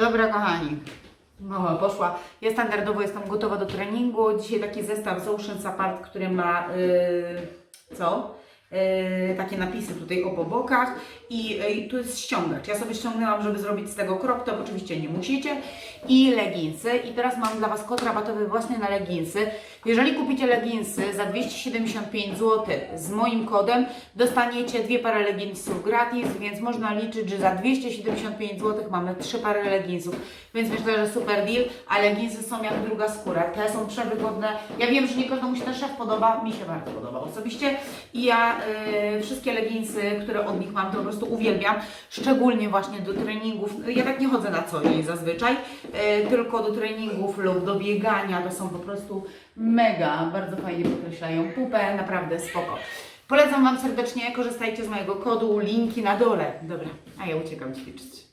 Dobra, kochani. No, poszła. Ja standardowo jestem gotowa do treningu. Dzisiaj taki zestaw z Ocean Apart, który ma yy, co? Yy, takie napisy tutaj o bokach i yy, tu jest ściągacz. Ja sobie ściągnęłam, żeby zrobić z tego crop top, oczywiście nie musicie. I leginsy. I teraz mam dla Was kod rabatowy właśnie na leginsy. Jeżeli kupicie leginsy za 275 zł z moim kodem, dostaniecie dwie pary leginsów gratis, więc można liczyć, że za 275 zł mamy trzy pary leginsów. Więc myślę, że super deal, a leginsy są jak druga skóra. Te są przewygodne. Ja wiem, że nie każdemu się ten szef podoba, mi się bardzo podoba osobiście. I ja y, wszystkie leginsy, które od nich mam, to po prostu uwielbiam. Szczególnie właśnie do treningów. Ja tak nie chodzę na co dzień zazwyczaj, y, tylko do treningów lub do biegania. To są po prostu mega, bardzo fajnie podkreślają pupę, naprawdę spoko. Polecam Wam serdecznie, korzystajcie z mojego kodu, linki na dole. Dobra, a ja uciekam ćwiczyć.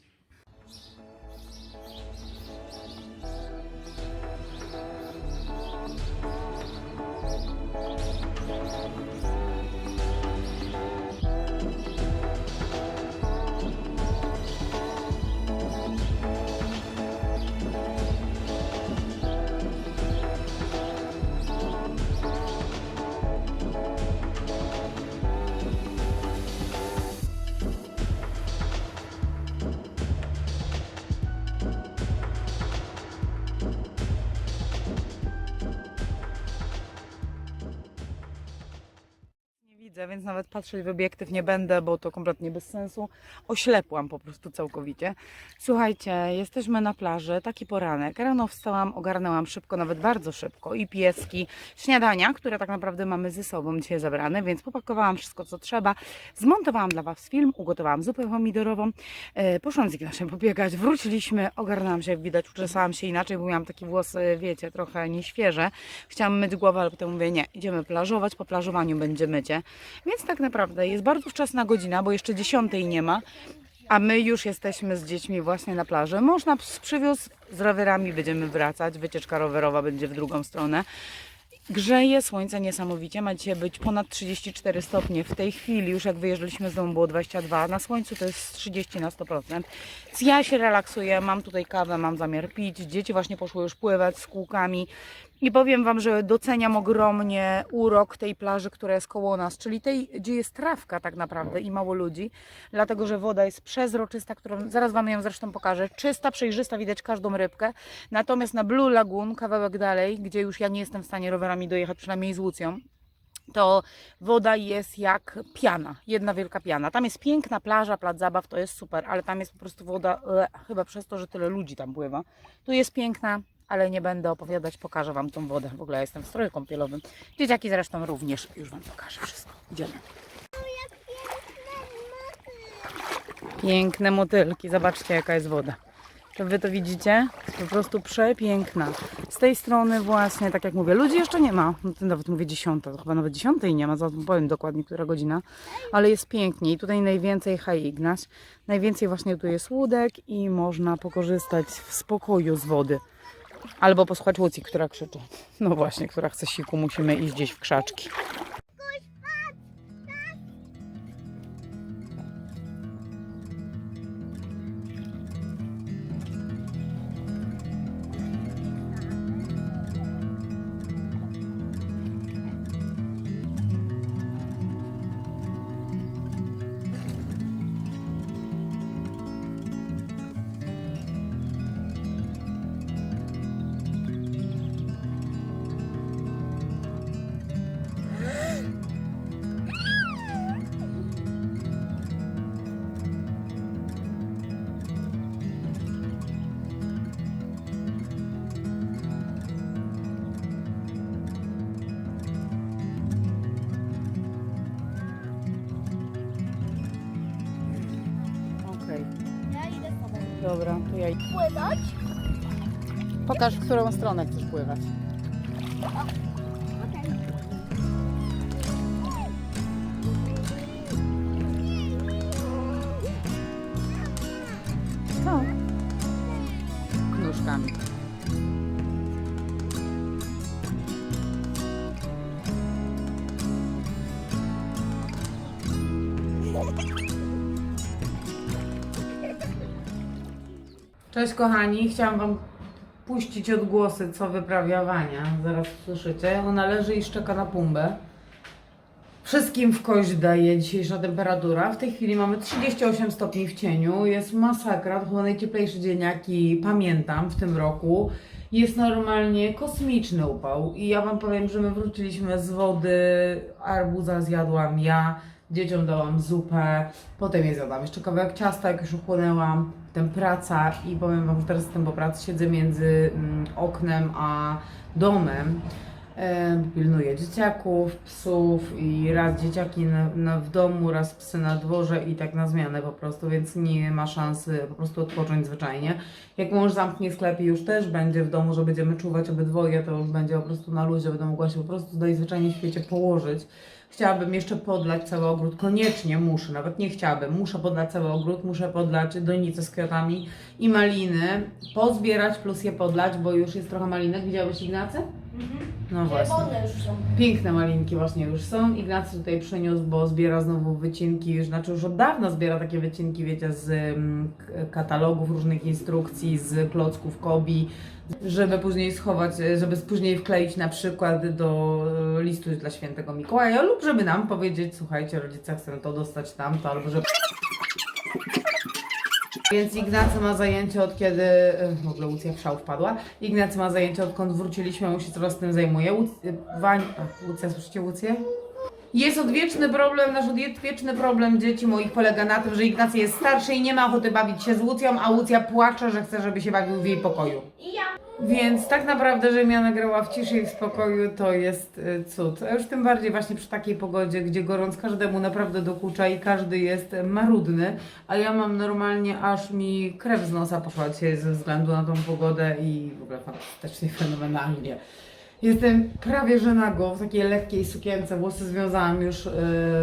Więc nawet patrzeć w obiektyw nie będę, bo to kompletnie bez sensu. Oślepłam po prostu całkowicie. Słuchajcie, jesteśmy na plaży, taki poranek. Rano wstałam, ogarnęłam szybko, nawet bardzo szybko i pieski, śniadania, które tak naprawdę mamy ze sobą dzisiaj zabrane, więc popakowałam wszystko, co trzeba. Zmontowałam dla Was film, ugotowałam zupę pomidorową. E, poszłam z Ignaszem pobiegać, wróciliśmy, ogarnęłam się, jak widać, uczesałam się inaczej, bo miałam takie włosy, wiecie, trochę nieświeże. Chciałam myć głowę, ale potem mówię, nie, idziemy plażować, po plażowaniu będzie mycie. Więc tak naprawdę jest bardzo wczesna godzina, bo jeszcze dziesiątej nie ma, a my już jesteśmy z dziećmi właśnie na plaży. Mąż nas przywiózł z rowerami, będziemy wracać, wycieczka rowerowa będzie w drugą stronę. Grzeje, słońce niesamowicie, ma dzisiaj być ponad 34 stopnie. W tej chwili, już jak wyjeżdżaliśmy z domu, było 22, na słońcu to jest 30 na 100%. Więc ja się relaksuję, mam tutaj kawę, mam zamiar pić, dzieci właśnie poszły już pływać z kółkami. I powiem Wam, że doceniam ogromnie urok tej plaży, która jest koło nas, czyli tej, gdzie jest trawka tak naprawdę i mało ludzi, dlatego że woda jest przezroczysta, którą zaraz Wam ją zresztą pokażę. Czysta, przejrzysta, widać każdą rybkę. Natomiast na Blue Lagoon, kawałek dalej, gdzie już ja nie jestem w stanie rowerami dojechać, przynajmniej z Łucją, to woda jest jak piana, jedna wielka piana. Tam jest piękna plaża, plac zabaw, to jest super, ale tam jest po prostu woda, e, chyba przez to, że tyle ludzi tam pływa. Tu jest piękna, ale nie będę opowiadać, pokażę Wam tą wodę. W ogóle ja jestem w stroju kąpielowym. Dzieciaki zresztą również, już Wam pokażę wszystko. Idziemy. Piękne motylki, zobaczcie jaka jest woda. Czy Wy to widzicie? Jest po prostu przepiękna. Z tej strony właśnie, tak jak mówię, ludzi jeszcze nie ma. No to nawet mówię dziesiąta, to chyba nawet dziesiątej nie ma, zaraz powiem dokładnie, która godzina. Ale jest pięknie i tutaj najwięcej Haj Ignaś. Najwięcej właśnie tu jest łódek i można pokorzystać w spokoju z wody. Albo posłuchać Łucji, która krzyczy. No właśnie, która chce siku, musimy iść gdzieś w krzaczki. Idę. Pływać? Pokaż, w którą stronę chcesz pływać. Cześć kochani, chciałam Wam puścić odgłosy, co wyprawia Wania. Zaraz słyszycie. Ona leży i szczeka na pumbę. Wszystkim w kość daje dzisiejsza temperatura. W tej chwili mamy 38 stopni w cieniu. Jest masakra, to chyba najcieplejszy dzień, jaki pamiętam w tym roku. Jest normalnie kosmiczny upał. I ja Wam powiem, że my wróciliśmy z wody. Arbuza zjadłam ja, dzieciom dałam zupę, potem je zjadłam jeszcze kawałek ciasta, jak już uchłonęłam. Potem praca i powiem Wam, że teraz jestem po pracy, siedzę między mm, oknem a domem. E, pilnuję dzieciaków, psów i raz dzieciaki na, na, w domu, raz psy na dworze i tak na zmianę po prostu, więc nie ma szansy po prostu odpocząć zwyczajnie. Jak mąż zamknie sklep i już też będzie w domu, że będziemy czuwać obydwoje, to już będzie po prostu na luzie, będę mogła się po prostu najzwyczajniej w świecie położyć. Chciałabym jeszcze podlać cały ogród, koniecznie muszę, nawet nie chciałabym, muszę podlać cały ogród, muszę podlać donice z kwiatami i maliny, pozbierać plus je podlać, bo już jest trochę malinek, widziałeś Ignacy? No właśnie. Czerwone już są. Piękne malinki właśnie już są. Ignacy tutaj przyniósł, bo zbiera znowu wycinki, już, znaczy już od dawna zbiera takie wycinki, wiecie, z mm, k- katalogów, różnych instrukcji, z klocków Kobi, żeby później schować, e, żeby później wkleić na przykład do e, listu dla świętego Mikołaja lub żeby nam powiedzieć, słuchajcie, rodzice chcą to dostać tamto, albo żeby... Więc Ignacy ma zajęcie od kiedy, e, w ogóle Łucja w szał wpadła, Ignacy ma zajęcie odkąd wróciliśmy, on się coraz tym zajmuje. Łuc, e, Wań, Łucja, słyszycie Łucję? Jest odwieczny problem, nasz odwieczny problem dzieci moich polega na tym, że Ignacy jest starszy i nie ma ochoty bawić się z Łucją, a Łucja płacze, że chce, żeby się bawił w jej pokoju. I ja. Więc tak naprawdę, że ja nagrała w ciszy i w spokoju, to jest y, cud. A już tym bardziej właśnie przy takiej pogodzie, gdzie gorąc każdemu naprawdę dokucza i każdy jest marudny, a ja mam normalnie aż mi krew z nosa poszła dzisiaj ze względu na tą pogodę i w ogóle fantastycznie, fenomenalnie. Jestem prawie że nago, w takiej lekkiej sukience, włosy związałam już y,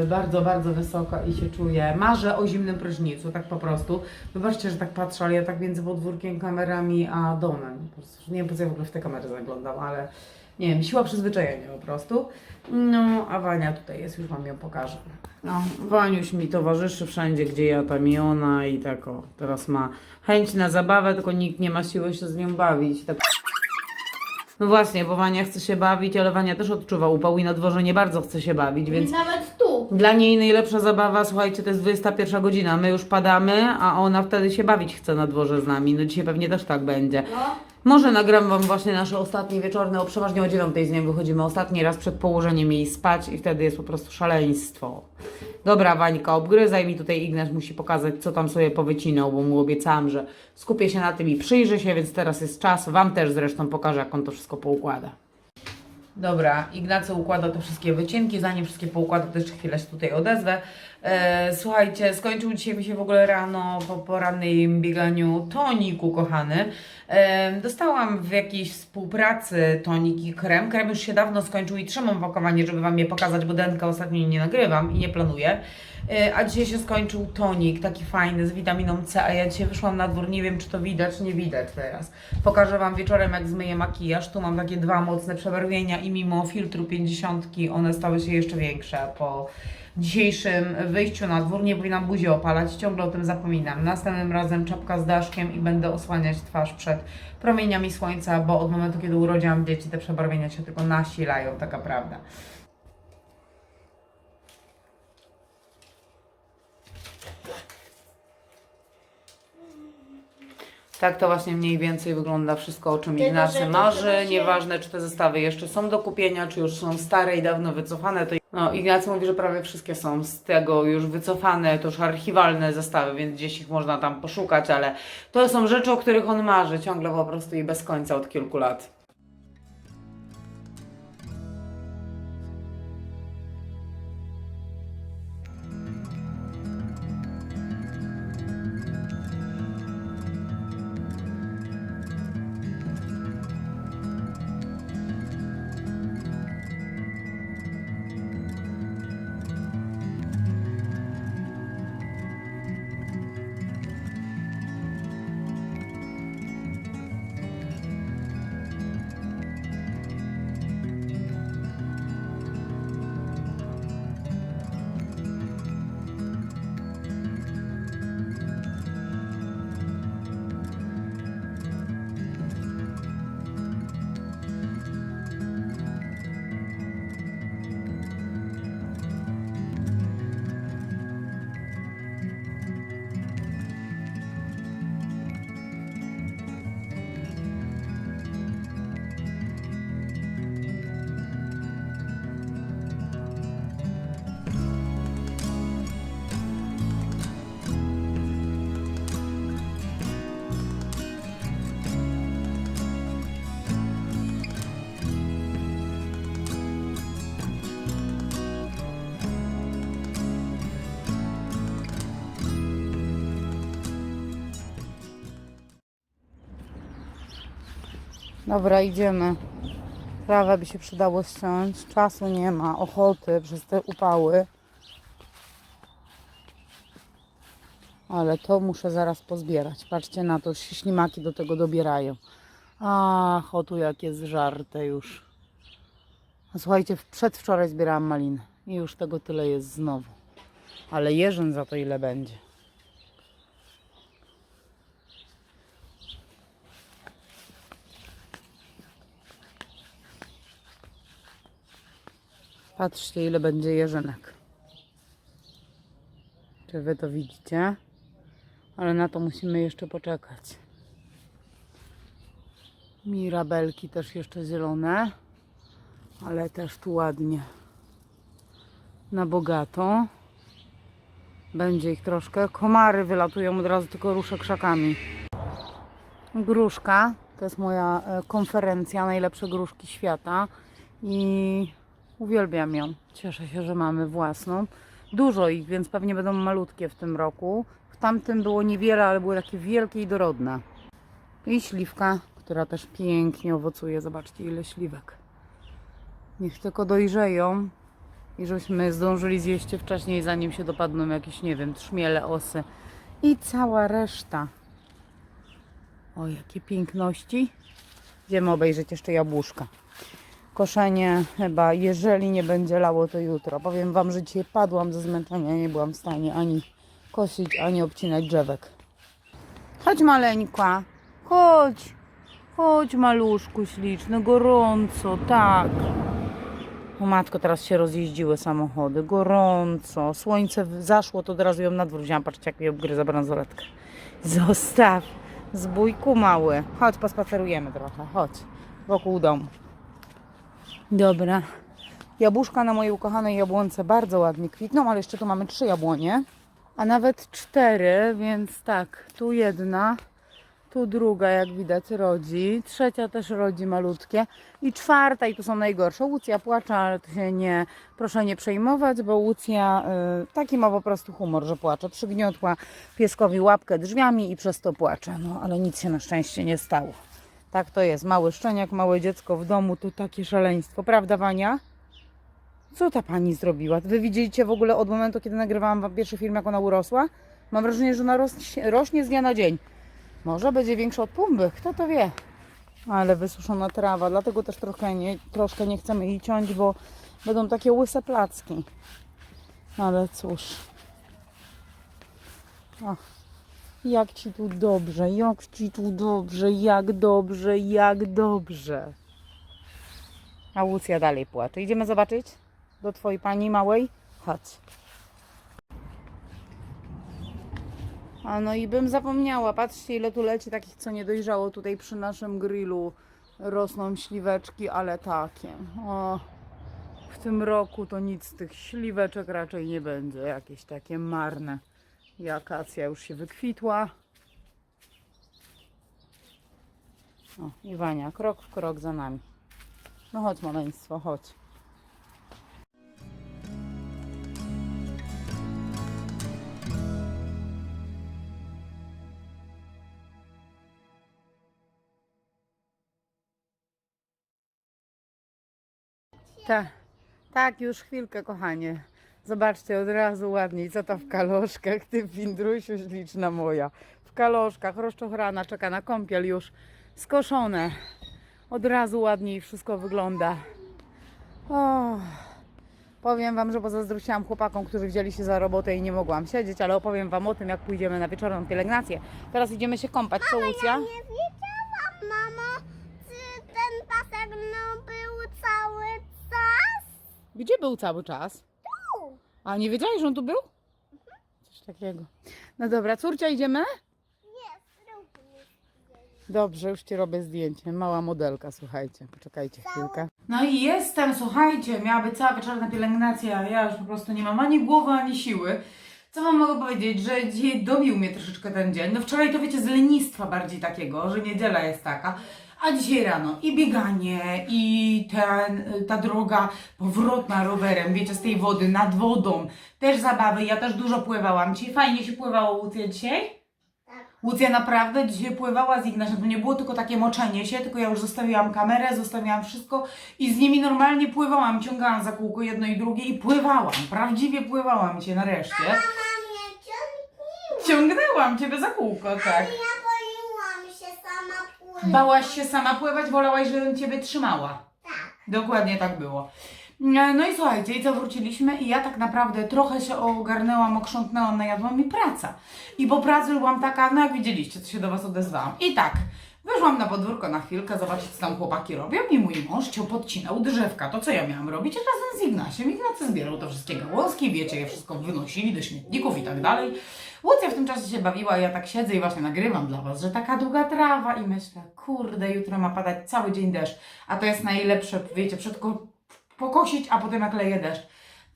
bardzo, bardzo wysoko i się czuję. Marzę o zimnym prysznicu, tak po prostu. Wybaczcie, że tak patrzę, ale ja tak między podwórkiem, kamerami a domem. Po prostu, nie wiem, po co ja w ogóle w te kamery zaglądam, ale nie wiem, siła przyzwyczajenia po prostu. No, a Wania tutaj jest, już Wam ją pokażę. No, Waniuś mi towarzyszy wszędzie, gdzie ja tam i ona i tak o, teraz ma chęć na zabawę, tylko nikt nie ma siły się z nią bawić. Tak no właśnie, bo Wania chce się bawić, ale Wania też odczuwa upał i na dworze nie bardzo chce się bawić, więc Nawet. Dla niej najlepsza zabawa, słuchajcie, to jest 21 godzina. My już padamy, a ona wtedy się bawić chce na dworze z nami. No dzisiaj pewnie też tak będzie. No. Może nagram Wam właśnie nasze ostatnie wieczorne, o przeważnie o 9 z nim wychodzimy ostatni raz przed położeniem jej spać i wtedy jest po prostu szaleństwo. Dobra, Wańka, obgryzaj mi tutaj Ignaś musi pokazać, co tam sobie powycinał, bo mu obiecałam, że skupię się na tym i przyjrzę się, więc teraz jest czas. Wam też zresztą pokażę, jak on to wszystko poukłada. Dobra, Ignacy układa te wszystkie wycinki, zanim wszystkie poukłada, jeszcze chwilę się tutaj odezwę. E, słuchajcie, skończył dzisiaj mi się w ogóle rano po porannym bieganiu toniku, kochany. E, dostałam w jakiejś współpracy tonik i krem. Krem już się dawno skończył i trzymam pakowanie, żeby Wam je pokazać, bo denka ostatnio nie nagrywam i nie planuję. E, a dzisiaj się skończył tonik, taki fajny, z witaminą C, a ja dzisiaj wyszłam na dwór, nie wiem czy to widać, nie widać teraz. Pokażę Wam wieczorem jak zmyję makijaż, tu mam takie dwa mocne przebarwienia i mimo filtru 50 one stały się jeszcze większe po dzisiejszym wyjściu na dwór. Nie powinnam buzi opalać, ciągle o tym zapominam. Następnym razem czapka z daszkiem i będę osłaniać twarz przed promieniami słońca, bo od momentu kiedy urodziłam dzieci te przebarwienia się tylko nasilają, taka prawda. Tak to właśnie mniej więcej wygląda wszystko, o czym Ignacy marzy. Nieważne, czy te zestawy jeszcze są do kupienia, czy już są stare i dawno wycofane. To... No, Ignacy mówi, że prawie wszystkie są z tego już wycofane, to już archiwalne zestawy, więc gdzieś ich można tam poszukać, ale to są rzeczy, o których on marzy ciągle po prostu i bez końca od kilku lat. Dobra, idziemy. Trawę by się przydało ściąć. Czasu nie ma, ochoty przez te upały. Ale to muszę zaraz pozbierać. Patrzcie na to, się ślimaki do tego dobierają. Ach, o tu jak jest żarte już. Słuchajcie, przedwczoraj zbierałam maliny i już tego tyle jest znowu. Ale jeżyn za to ile będzie. Patrzcie, ile będzie jeżynek. Czy wy to widzicie? Ale na to musimy jeszcze poczekać. Mirabelki też jeszcze zielone, ale też tu ładnie. Na bogato. Będzie ich troszkę. Komary wylatują od razu, tylko ruszę krzakami. Gruszka. To jest moja e, konferencja najlepsze gruszki świata. I uwielbiam ją. Cieszę się, że mamy własną. Dużo ich, więc pewnie będą malutkie w tym roku. W tamtym było niewiele, ale były takie wielkie i dorodne. I śliwka, która też pięknie owocuje. Zobaczcie, ile śliwek. Niech tylko dojrzeją i żebyśmy zdążyli zjeść je wcześniej, zanim się dopadną jakieś, nie wiem, trzmiele, osy i cała reszta. O, jakie piękności. Idziemy obejrzeć jeszcze jabłuszka. Koszenie chyba, jeżeli nie będzie lało, to jutro. Powiem Wam, że dzisiaj padłam ze zmęczenia, nie byłam w stanie ani kosić, ani obcinać drzewek. Chodź maleńka, chodź, chodź maluszku śliczny, gorąco, tak. O matko, teraz się rozjeździły samochody, gorąco, słońce zaszło, to od razu ją na dwór wzięłam, patrzcie jak mi obgryza bransoletkę. Zostaw, zbójku mały, chodź pospacerujemy trochę, chodź, wokół domu. Dobra. Jabłuszka na mojej ukochanej jabłonce bardzo ładnie kwitną, ale jeszcze tu mamy trzy jabłonie, a nawet cztery, więc tak, tu jedna, tu druga, jak widać, rodzi, trzecia też rodzi malutkie i czwarta, i tu są najgorsze. Łucja płacze, ale to się nie, proszę nie przejmować, bo Łucja y, taki ma po prostu humor, że płacze. Przygniotła pieskowi łapkę drzwiami i przez to płacze. No, ale nic się na szczęście nie stało. Tak to jest. Mały szczeniak, małe dziecko w domu, to takie szaleństwo. Prawda, Wania? Co ta pani zrobiła? Wy widzieliście w ogóle od momentu, kiedy nagrywałam wam pierwszy film, jak ona urosła? Mam wrażenie, że ona rośnie, rośnie z dnia na dzień. Może będzie większa od pumby, kto to wie. Ale wysuszona trawa, dlatego też trochę nie, troszkę nie chcemy jej ciąć, bo będą takie łyse placki. Ale cóż. Ach, jak ci tu dobrze, jak ci tu dobrze, jak dobrze, jak dobrze. A Łucja dalej płacze. Idziemy zobaczyć do twojej pani małej? Chodź. A no i bym zapomniała, patrzcie ile tu leci takich, co nie dojrzało tutaj przy naszym grillu. Rosną śliweczki, ale takie. O, w tym roku to nic z tych śliweczek raczej nie będzie. Jakieś takie marne. I akacja już się wykwitła. O, Iwania, krok w krok za nami. No chodź maleństwo, chodź. Tak, tak, już chwilkę, kochanie. Zobaczcie, od razu ładniej, co to w kaloszkach, ty Pindrusiu śliczna moja. W kaloszkach, rozczochrana, czeka na kąpiel już skoszone. Od razu ładniej wszystko wygląda. O, powiem Wam, że pozazdrościłam chłopakom, którzy wzięli się za robotę i nie mogłam siedzieć, ale opowiem Wam o tym, jak pójdziemy na wieczorną pielęgnację. Teraz idziemy się kąpać, co Łucja? Nie wiedziałam, mamo, czy ten pasek był cały czas? Gdzie był cały czas? A nie wiedziałeś, że on tu był? Coś takiego. No dobra, córcia, idziemy? Nie. Dobrze, już Ci robię zdjęcie. Mała modelka, słuchajcie. Poczekajcie chwilkę. No i jestem, słuchajcie. Miała być cała wieczorna pielęgnacja, a ja już po prostu nie mam ani głowy, ani siły. Co Wam mogę powiedzieć, że dzisiaj dobił mnie troszeczkę ten dzień. No wczoraj to wiecie, z lenistwa bardziej takiego, że niedziela jest taka. A dzisiaj rano i bieganie, i ten, ta droga powrotna rowerem, wiecie, z tej wody, nad wodą. Też zabawy, ja też dużo pływałam. Ci fajnie się pływało, Łucja, dzisiaj? Tak. Łucja naprawdę dzisiaj pływała z Ignaszem. To nie było tylko takie moczenie się, tylko ja już zostawiłam kamerę, zostawiłam wszystko i z nimi normalnie pływałam. Ciągałam za kółko jedno i drugie i pływałam. Prawdziwie pływałam cię nareszcie. Mama mnie ciągniła. Ciągnęłam ciebie za kółko, tak. Ja boiłam się sama pływać. Bałaś się sama pływać, wolałaś, żebym ciebie trzymała. Tak. Dokładnie tak było. No i słuchajcie, i co wróciliśmy i ja tak naprawdę trochę się ogarnęłam, okrzątnęłam, najadła mi praca. I po pracy byłam taka, no jak widzieliście, co się do Was odezwałam. I tak, wyszłam na podwórko na chwilkę, zobaczyć co tam chłopaki robią i mój mąż cię podcinał drzewka. To co ja miałam robić? Razem z Ignaciem. Ignacy zbierał te wszystkie gałązki, wiecie, je wszystko wynosili do śmietników i tak dalej. Łucja w tym czasie się bawiła, ja tak siedzę i właśnie nagrywam dla Was, że taka długa trawa i myślę, kurde, jutro ma padać cały dzień deszcz, a to jest najlepsze, wiecie, przed ko- pokosić, a potem jak leje deszcz.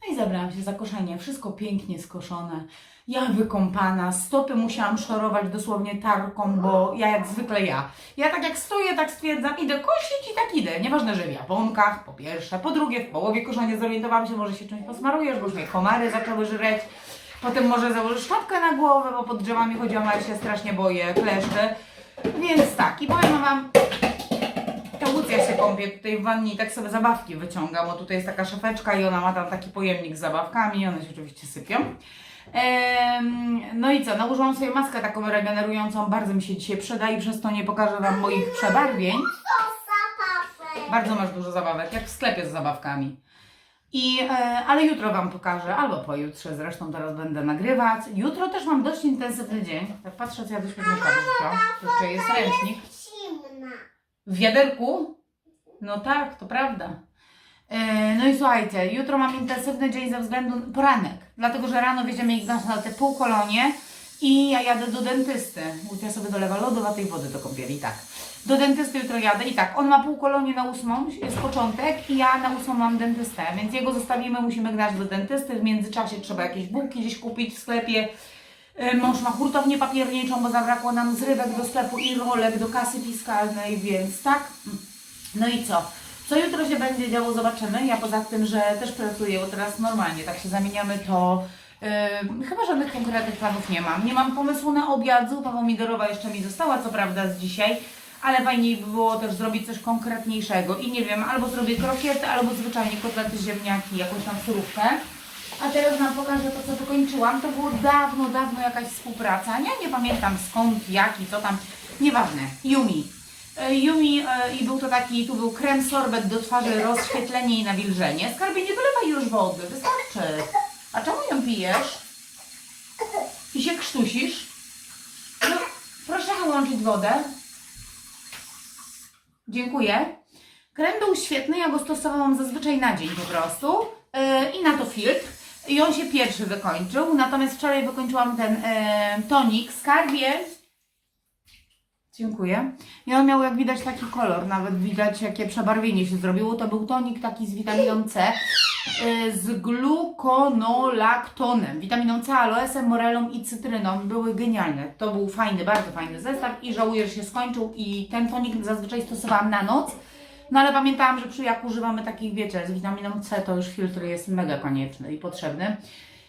No i zabrałam się za koszenie, wszystko pięknie skoszone, ja wykąpana, stopy musiałam szorować dosłownie tarką, bo ja jak zwykle ja. Ja tak jak stoję, tak stwierdzam, idę kosić i tak idę. Nieważne, że w japonkach, po pierwsze, po drugie, w połowie koszenia zorientowałam się, może się czymś posmarujesz, bo już mnie komary zaczęły żreć. Potem może założysz szapkę na głowę, bo pod drzewami chodziłam, ale się strasznie boję, kleszcze. Więc tak, i powiem Wam, ta Łucja się kąpie tutaj w wannie i tak sobie zabawki wyciąga, bo tutaj jest taka szafeczka i ona ma tam taki pojemnik z zabawkami, one się oczywiście sypią. Em, no i co, nałożyłam sobie maskę taką regenerującą, bardzo mi się dzisiaj przyda i przez to nie pokażę Wam moich przebarwień. To. Bardzo masz dużo zabawek, jak w sklepie z zabawkami. I, e, ale jutro Wam pokażę, albo pojutrze, zresztą teraz będę nagrywać. Jutro też mam dość intensywny dzień. Tak patrzę, co ja do śmietnika Jeszcze jest ręcznik. W wiaderku? No tak, to prawda. E, No i słuchajcie, jutro mam intensywny dzień ze względu poranek, dlatego że rano wiedziemy Ignacy na te półkolonie i ja jadę do dentysty. Ja sobie dolewa lodowatej wody do kąpieli, tak. Do dentysty jutro jadę i tak, on ma półkolonie na ósmą, jest początek i ja na ósmą mam dentystę, więc jego zostawimy, musimy grać do dentysty, w międzyczasie trzeba jakieś bułki gdzieś kupić w sklepie, E, Mąż ma hurtownię papierniczą, bo zabrakło nam zrywek do sklepu i rolek do kasy fiskalnej, więc tak. No i co? Co jutro się będzie działo, zobaczymy. Ja poza tym, że też pracuję, bo teraz normalnie tak się zamieniamy, to yy, chyba żadnych konkretnych planów nie mam. Nie mam pomysłu na obiad, zupa pomidorowa jeszcze mi została, co prawda z dzisiaj, ale fajniej by było też zrobić coś konkretniejszego i nie wiem, albo zrobię krokiety, albo zwyczajnie kotlety ziemniaki, jakąś tam surówkę. A teraz Wam pokażę to, co wykończyłam. To było dawno, dawno jakaś współpraca. Ja nie pamiętam skąd, jak i co tam. Nieważne. Yumi. E, Yumi e, i był to taki, tu był krem sorbet do twarzy, rozświetlenie i nawilżenie. Skarbie, nie wylewaj już wody, wystarczy. A czemu ją pijesz? I się krztusisz? No, proszę wyłączyć wodę. Dziękuję. Krem był świetny, ja go stosowałam zazwyczaj na dzień po prostu yy, i na to filtr. I on się pierwszy wykończył, natomiast wczoraj wykończyłam ten yy, tonik Skarbie. Dziękuję. I on miał jak widać taki kolor, nawet widać jakie przebarwienie się zrobiło. To był tonik taki z witaminą C, yy, z gluconolaktonem, witaminą C, aloesem, morelą i cytryną. Były genialne. To był fajny, bardzo fajny zestaw i żałuję, że się skończył i ten tonik zazwyczaj stosowałam na noc. No ale pamiętałam, że przy jak używamy takich, wiecie, z witaminą C, to już filtr jest mega konieczny i potrzebny.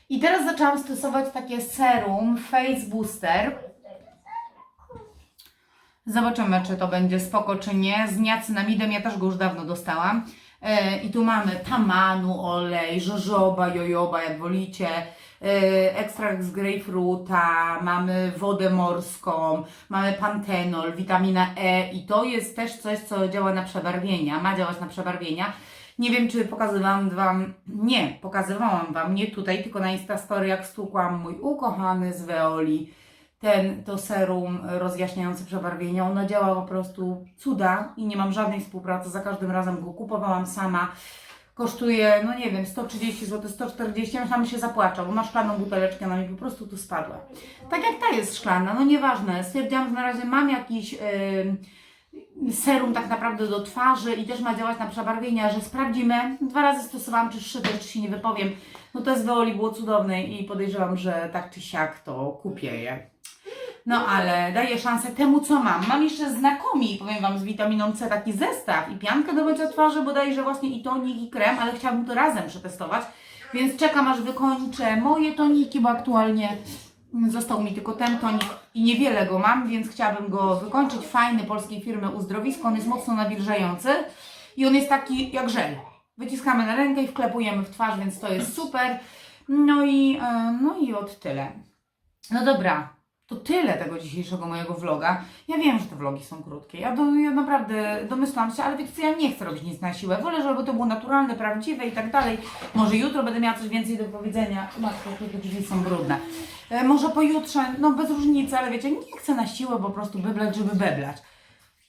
I teraz zaczęłam stosować takie serum Face Booster. Zobaczymy, czy to będzie spoko, czy nie. Z niacinamidem ja też go już dawno dostałam. E, I tu mamy tamanu, olej, żożoba, jojoba, jak wolicie. E, ekstrakt z grejpfruta, mamy wodę morską, mamy pantenol, witamina E i to jest też coś, co działa na przebarwienia, ma działać na przebarwienia. Nie wiem, czy pokazywałam Wam, nie, pokazywałam Wam, nie tutaj, tylko na Instastory, jak stłukłam mój ukochany z Veoli, ten, to serum rozjaśniające przebarwienia. Ono działa po prostu cuda i nie mam żadnej współpracy, za każdym razem go kupowałam sama. Kosztuje, no nie wiem, 130 zł, 140, ja myślałam, się zapłaczę, bo ma szklaną buteleczkę, ona mi po prostu tu spadła. Tak jak ta jest szklana, no nieważne. Stwierdziłam, że na razie mam jakiś yy, serum tak naprawdę do twarzy i też ma działać na przebarwienia, że sprawdzimy. Dwa razy stosowałam, czy trzy, też się nie wypowiem. No to z Veoli było cudowne i podejrzewam, że tak czy siak to kupię je. No ale daję szansę temu, co mam. Mam jeszcze znakomi, powiem Wam, z witaminą C taki zestaw i piankę do mycia twarzy, bodajże właśnie i tonik i krem, ale chciałabym to razem przetestować. Więc czekam, aż wykończę moje toniki, bo aktualnie Został mi tylko ten tonik i niewiele go mam, więc chciałabym go wykończyć. Fajny polskiej firmy Uzdrowisko. On jest mocno nawilżający i on jest taki jak żel. Wyciskamy na rękę i wklepujemy w twarz, więc to jest super. No i, e, no i od tyle. No dobra, to tyle tego dzisiejszego mojego vloga. Ja wiem, że te vlogi są krótkie. Ja, do, ja naprawdę domyślam się, ale wiecie co, ja nie chcę robić nic na siłę. Wolę, żeby to było naturalne, prawdziwe i tak dalej. Może jutro będę miała coś więcej do powiedzenia. Matko, te drzwi są brudne. E, może pojutrze, no bez różnicy, ale wiecie, nie chcę na siłę po prostu beblać, żeby beblać.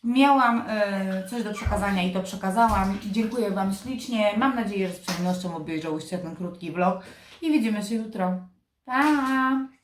Miałam e, coś do przekazania i to przekazałam. Dziękuję Wam ślicznie. Mam nadzieję, że z przyjemnością obejrzałyście ten krótki vlog i widzimy się jutro. Pa!